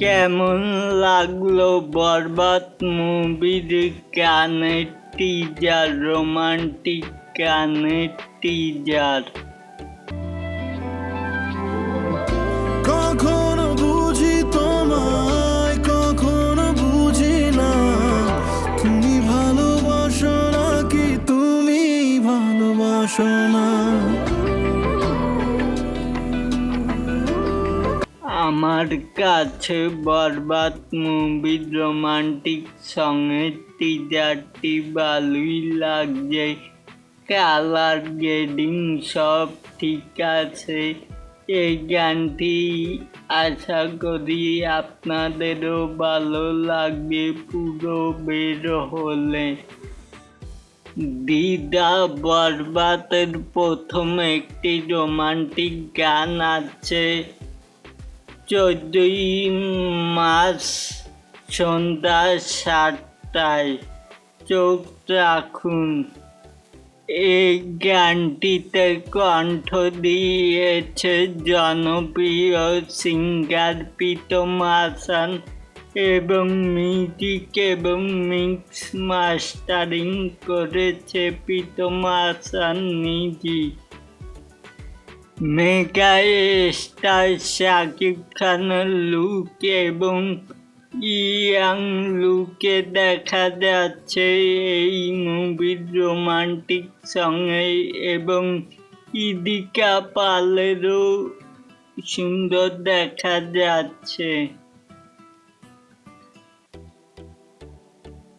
কেমন লাগল বরবাদ মুভির গানের টিজার রোমান্টিক গানের টিজার কখনো বুঝি তোমায় বুঝি না। তুমি ভালোবাসো নাকি তুমি না? আমার কাছে বরবাদ মুভির রোমান্টিক সঙ্গের টিজারটি ভালোই লাগছে। কালার গ্রেডিং সব ঠিক আছে। এই গানটি আশা করি আপনাদেরও ভালো লাগবে পুরো বের হলে। দিদা, বরবাদের প্রথম একটি রোমান্টিক গান আছে। চোদ্দই মাস সন্ধ্যা সাতটায় চোখ রাখুন। এই গানটিতে কণ্ঠ দিয়েছে জনপ্রিয় সিঙ্গার প্রীতম এবং মিউজিক এবং মিক্স মাস্টারিং করেছে প্রীতম হাসান মেগা স্টার শাকিব খানের লুক এবং ইয়াং লুকে দেখা যাচ্ছে এই মুভির রোমান্টিক সঙ্গে এবং ইদিকা পালেরও সুন্দর দেখা যাচ্ছে।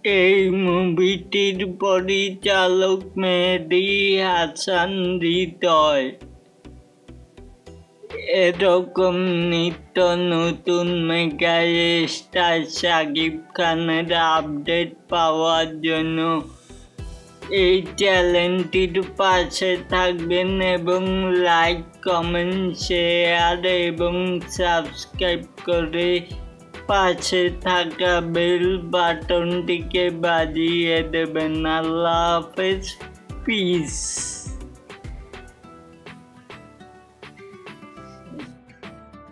এই মুভিটির পরিচালক মেহেদি হাসান হৃদয়। এরকম নিত্য নতুন মেগা স্টার শাকিব খানের আপডেট পাওয়ার জন্য এই চ্যানেলটির পাশে থাকবেন এবং লাইক কমেন্ট শেয়ার এবং সাবস্ক্রাইব করে পাশে থাকা বেল বাটনটিকে বাজিয়ে দেবেন। আল্লাহ হাফেজ। পিস